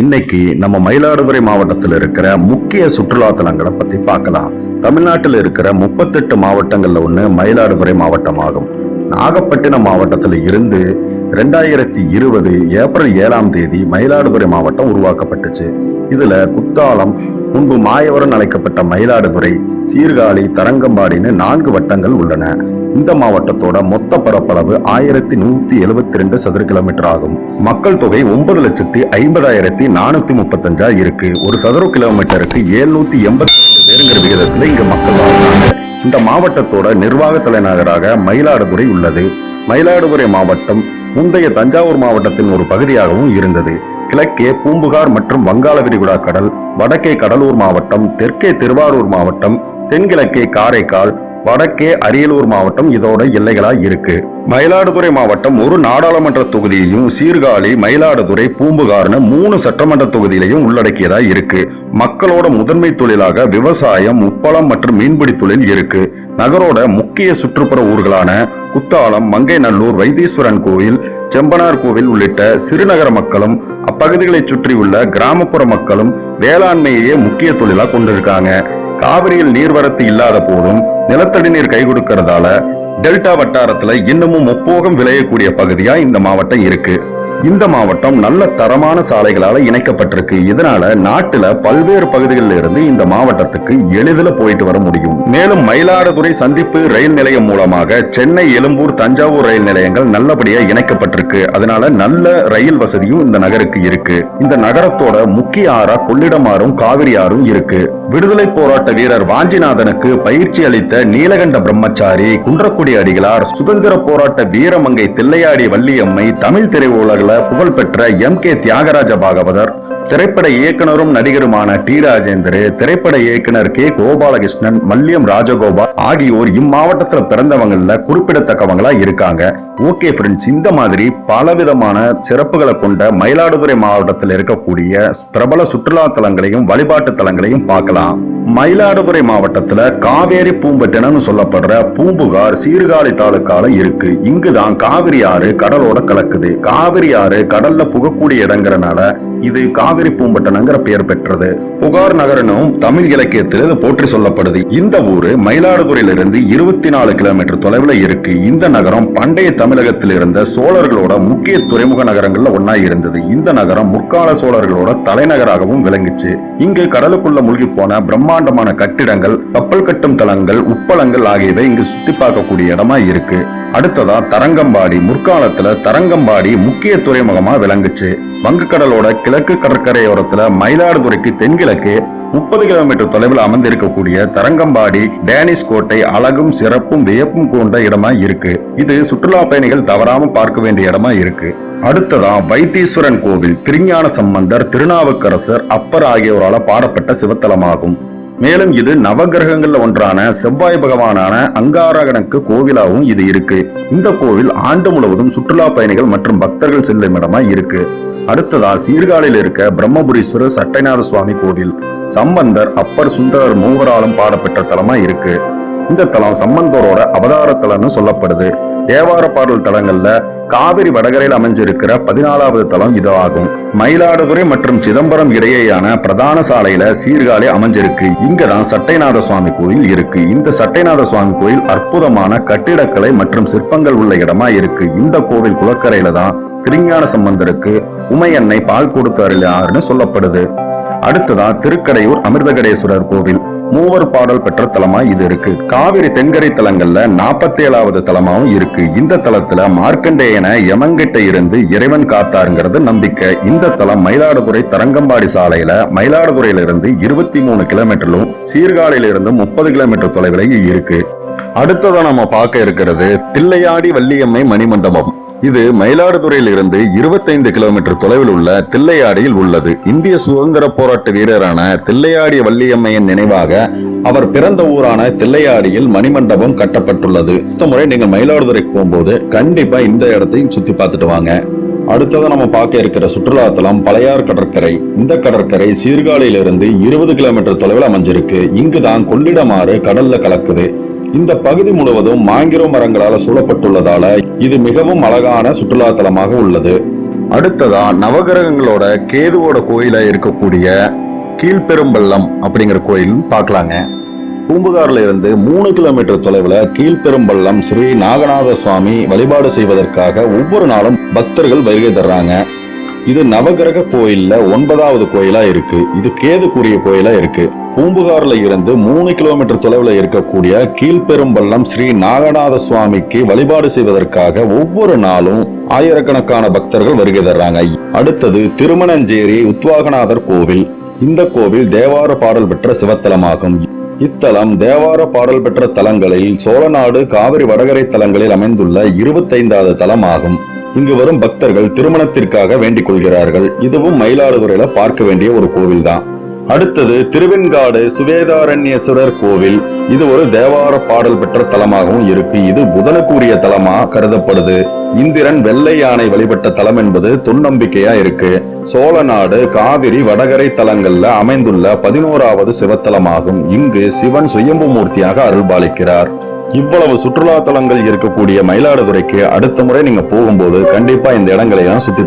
இன்னைக்கு நம்ம மயிலாடுதுறை மாவட்டத்தில் இருக்கிற முக்கிய சுற்றுலா தலங்களை பத்தி பார்க்கலாம். தமிழ்நாட்டில் இருக்கிற முப்பத்தெட்டு மாவட்டங்கள்ல ஒண்ணு மயிலாடுதுறை மாவட்டமாகும். நாகப்பட்டினம் மாவட்டத்தில் இருந்து ரெண்டாயிரத்தி இருபது ஏப்ரல் ஏழாம் தேதி மயிலாடுதுறை மாவட்டம் உருவாக்கப்பட்டுச்சு. இதுல குத்தாலம் முன்பு மாயவரன் அழைக்கப்பட்ட மயிலாடுதுறை சீர்காழி தரங்கம்பாடின்னு நான்கு வட்டங்கள் உள்ளன. இந்த மாவட்டத்தோட மொத்த பரப்பளவு ஆயிரத்தி நூத்தி எழுபத்தி ரெண்டு சதுர கிலோமீட்டர் ஆகும். மக்கள் தொகை ஒன்பது லட்சத்தி ஐம்பதாயிரத்தி நானூத்தி முப்பத்தஞ்சா இருக்கு. ஒரு சதுர கிலோமீட்டருக்கு எழுநூத்தி எண்பத்தி ரெண்டு பேருங்கிற விகிதத்துல இங்க மக்கள் வாழ்றாங்க. இந்த மாவட்டத்தோட நிர்வாக தலைநகராக மயிலாடுதுறை உள்ளது. மயிலாடுதுறை மாவட்டம் முந்தைய தஞ்சாவூர் மாவட்டத்தின் ஒரு பகுதியாகவும் இருந்தது. கிழக்கே பூம்புகார் மற்றும் வங்காள விரிகுடா கடல் வடக்கே கடலூர் மாவட்டம் தெற்கே திருவாரூர் மாவட்டம் தென்கிழக்கே காரைக்கால் வடக்கே அரியலூர் மாவட்டம் இதோட எல்லைகளா இருக்கு. மயிலாடுதுறை மாவட்டம் ஒரு நாடாளுமன்ற தொகுதியையும் சீர்காழி மயிலாடுதுறை பூம்புகார்னு மூணு சட்டமன்ற தொகுதியிலையும் உள்ளடக்கியதா இருக்கு. மக்களோட முதன்மை தொழிலாக விவசாயம் உப்பளம் மற்றும் மீன்பிடி தொழில் இருக்கு. நகரோட முக்கிய சுற்றுப்புற ஊர்களான குத்தாலம் மங்கைநல்லூர் வைத்தீஸ்வரன் கோவில் செம்பனார் கோவில் உள்ளிட்ட சிறுநகர மக்களும் அப்பகுதிகளை சுற்றியுள்ள கிராமப்புற மக்களும் வேளாண்மையே முக்கிய தொழிலா கொண்டிருக்காங்க. காவிரியில் நீர்வரத்து இல்லாத போதும் நிலத்தடி நீர் கை கொடுக்கறதால டெல்டா வட்டாரத்துல இன்னமும் முப்போகம் விளையக்கூடிய பகுதியா இந்த மாவட்டம் இருக்கு. இந்த மாவட்டம் நல்ல தரமான சாலைகளால இணைக்கப்பட்டிருக்கு. இதனால நாட்டுல பல்வேறு பகுதிகளில் இருந்து இந்த மாவட்டத்துக்கு எளிதில் போயிட்டு வர முடியும். மேலும் மயிலாடுதுறை சந்திப்பு ரயில் நிலையம் மூலமாக சென்னை எழும்பூர் தஞ்சாவூர் ரயில் நிலையங்கள் நல்லபடியா இணைக்கப்பட்டிருக்கு. அதனால நல்ல ரயில் வசதியும் இந்த நகருக்கு இருக்கு. இந்த நகரத்தோட முக்கிய ஆறா கொள்ளிடம் ஆறும் காவிரி ஆறும் இருக்கு. விடுதலை போராட்ட வீரர் வாஞ்சிநாதனுக்கு பயிற்சி அளித்த நீலகண்ட பிரம்மச்சாரி குன்றக்குடி அடிகளார் சுதந்திர போராட்ட வீரமங்கை தில்லையாடி வள்ளியம்மை தமிழ் திரையுலகில் புகழ்பெற்ற எம் கே தியாகராஜ பாகவதர் திரைப்பட இயக்குனரும் நடிகருமான டி ராஜேந்தர் திரைப்பட இயக்குனர் கே கோபாலகிருஷ்ணன் மல்லியம் ராஜகோபால் ஆகியோர் இம்மாவட்டத்துல பிறந்தவங்கள குறிப்பிடத்தக்கவங்களா இருக்காங்க. ஓகே ஃப்ரெண்ட்ஸ் இந்த மாதிரி பலவிதமான சிறப்புகளை கொண்ட மயிலாடுதுறை மாவட்டத்தில் இருக்கக்கூடிய பிரபல சுற்றுலா தலங்களையும் வழிபாட்டு தலங்களையும் பார்க்கலாம். மயிலாடுதுறை மாவட்டத்துல காவேரி பூம்பட்டினம்னு சொல்லப்படுற பூம்புகார் சீர்காழி தாலுக்கால இருக்கு. இங்குதான் காவிரி ஆறு கடலோட கலக்குது. காவிரி ஆறு கடல்ல புகக்கூடிய இடங்கிறனால இது காவிரி பூம்பட்டினங்கிற பெயர் பெற்றது. புகார் நகரனும் தமிழ் இலக்கியத்தில் இது போற்றி சொல்லப்படுது. இந்த ஊரு மயிலாடுதுறையிலிருந்து இருபத்தி நாலு கிலோமீட்டர் தொலைவில் இருக்கு. இந்த நகரம் பண்டைய தமிழகத்தில் இருந்த சோழர்களோட முக்கிய துறைமுக நகரங்கள்ல ஒன்னா இருந்தது. இந்த நகரம் முற்கால சோழர்களோட தலைநகராகவும் விளங்குச்சு. இங்கு கடலுக்குள்ள மூழ்கி போன பிரம்மாண்டமான கட்டிடங்கள் கப்பல் கட்டும் தளங்கள் உப்பளங்கள் ஆகியவை இங்கு சுத்தி பார்க்கக்கூடிய இடமா இருக்கு. அடுத்ததா தரங்கம்பாடி. முற்காலத்துல தரங்கம்பாடி முக்கிய துறைமுகமா விளங்குச்சு. வங்கக்கடலோட கிழக்கு கடற்கரையோரத்துல மயிலாடுதுறைக்கு தென்கிழக்கு முப்பது கிலோமீட்டர் தொலைவில் அமர்ந்திருக்கக்கூடிய தரங்கம்பாடி டேனிஷ் கோட்டை அழகும் சிறப்பும் வியப்பும் கொண்ட இடமா இருக்கு. இது சுற்றுலா பயணிகள் தவறாம பார்க்க வேண்டிய இடமா இருக்கு. அடுத்ததா வைத்தீஸ்வரன் கோவில். திருஞான சம்பந்தர் திருநாவுக்கரசர் அப்பர் ஆகியோரால பாடப்பட்ட சிவத்தலமாகும். மேலும் இது நவகிரகங்கள்ல ஒன்றான செவ்வாய் பகவானான அங்காரகனுக்கு கோவிலாகவும் இது இருக்கு. இந்த கோவில் ஆண்டு முழுவதும் சுற்றுலா பயணிகள் மற்றும் பக்தர்கள் செல்லும் இடமா இருக்கு. அடுத்ததா சீர்காழியில் இருக்க பிரம்மபுரீஸ்வரர் சட்டைநாத சுவாமி கோவில். சம்பந்தர் அப்பர் சுந்தரர் மூவராலும் பாடப்பெற்ற தலமா இருக்கு. இந்த தலம் சம்பந்தரோட அவதார தலம்னு சொல்லப்படுது. தேவார பாடல் தலங்கள்ல காவிரி வடகரையில் அமைஞ்சிருக்கிற பதினாலாவது தளம் இது ஆகும் மயிலாடுதுறை மற்றும் சிதம்பரம் இடையேயான பிரதான சாலையில சீர்காழி அமைஞ்சிருக்கு. இங்கதான் சட்டைநாத சுவாமி கோயில் இருக்கு. இந்த சட்டைநாத சுவாமி கோயில் அற்புதமான கட்டிடக்கலை மற்றும் சிற்பங்கள் உள்ள இடமா இருக்கு. இந்த கோவில் குளக்கரையில தான் திருஞான சம்பந்தருக்கு உமையன்னை பால் கொடுத்து அருளார்னு சொல்லப்படுது. அடுத்ததா திருக்கடையூர் அமிர்தகடேஸ்வரர் கோவில். மூவர் பாடல் பெற்ற தலமா இது இருக்கு? காவிரி தென்கரை தலங்கள்ல நாற்பத்தி ஏழாவது தலமாவும் இருக்கு. இந்த தலத்துல மார்க்கண்டேயன யமங்கிட்ட இருந்து இறைவன் காத்தாருங்கிறது நம்பிக்கை. இந்த தலம் மயிலாடுதுறை தரங்கம்பாடி சாலையில மயிலாடுதுறையில இருந்து இருபத்தி மூணு கிலோமீட்டரிலும் சீர்காழியில இருந்து முப்பது கிலோமீட்டர் தொலைவிலையும் இருக்கு. அடுத்ததான் நம்ம பார்க்க இருக்கிறது தில்லையாடி வள்ளியம்மை மணிமண்டபம். இது மயிலாடுதுறையில் இருந்து இருபத்தைந்து கிலோமீட்டர் தொலைவில் உள்ள தில்லையாடியில் உள்ளது. இந்திய சுதந்திர போராட்ட வீரரான தில்லையாடி வள்ளியம்மையின் நினைவாக அவர் பிறந்த ஊரான தில்லையாடியில் மணிமண்டபம் கட்டப்பட்டுள்ளது. இந்த முறை நீங்கள் மயிலாடுதுறைக்கு போகும்போது கண்டிப்பா இந்த இடத்தையும் சுத்தி பார்த்துட்டு வாங்க. அடுத்ததான் நம்ம பார்க்க இருக்கிற சுற்றுலாத்தலம் பழையார் கடற்கரை. இந்த கடற்கரை சீர்காழியிலிருந்து இருபது கிலோமீட்டர் தொலைவில் அமைஞ்சிருக்கு. இங்குதான் கொள்ளிடமாறு கடல்ல கலக்குது. இந்த பகுதி முழுவதும் மாங்கிரோ மரங்களால சூழப்பட்டுள்ளதால இது மிகவும் அழகான சுற்றுலா தலமாக உள்ளது. அடுத்ததா நவகிரகங்களோட கேதுவோட கோயில இருக்கக்கூடிய கீழ்பெரும்பள்ளம் அப்படிங்கிற கோயில் பார்க்கலாங்க. பூம்புகார்ல இருந்து மூணு கிலோமீட்டர் தொலைவில் கீழ்பெரும்பள்ளம் ஸ்ரீ நாகநாத சுவாமி வழிபாடு செய்வதற்காக ஒவ்வொரு நாளும் பக்தர்கள் வருகை தர்றாங்க. இது நவகிரக கோயில்ல ஒன்பதாவது கோயிலா இருக்கு. இது கேதுக்குரிய கோயிலா இருக்கு. பூம்புகார்ல இருந்து மூணு கிலோமீட்டர் தொலைவில் இருக்கக்கூடிய கீழ்பெரும்பள்ளம் ஸ்ரீ நாகநாத சுவாமிக்கு வழிபாடு செய்வதற்காக ஒவ்வொரு நாளும் ஆயிரக்கணக்கான பக்தர்கள் வருகை தர்றாங்க. அடுத்தது திருமணஞ்சேரி உத்வாகநாதர் கோவில். இந்த கோவில் தேவார பாடல் பெற்ற சிவத்தலமாகும். இத்தலம் தேவார பாடல் பெற்ற தலங்களில் சோழநாடு காவிரி வடகரை தலங்களில் அமைந்துள்ள இருபத்தைந்தாவது தலமாகும். இங்கு வரும் பக்தர்கள் திருமணத்திற்காக வேண்டிக் கொள்கிறார்கள். இதுவும் மயிலாடுதுறையில பார்க்க வேண்டிய ஒரு கோவில் தான் அடுத்தது திருவெண்காடு சுவேதாரண்யேஸ்வரர் கோவில். இது ஒரு தேவார பாடல் பெற்ற தலமாகவும் இருக்கு. இது புதனுக்குரிய தலமா கருதப்படுது. இந்திரன் வெள்ளை யானை வழிபட்ட தலம் என்பது தொன்னம்பிக்கையா இருக்கு. சோழநாடு காவிரி வடகரை தலங்கள்ல அமைந்துள்ள பதினோராவது சிவத்தலமாகும். இங்கு சிவன் சுயம்பு மூர்த்தியாக அருள்பாலிக்கிறார். இவ்வளவு சுற்றுலா தலங்கள் இருக்கக்கூடிய மயிலாடுதுறைக்கு அடுத்த முறை நீங்க போகும்போது கண்டிப்பா இந்த இடங்களை எல்லாம் சுத்தி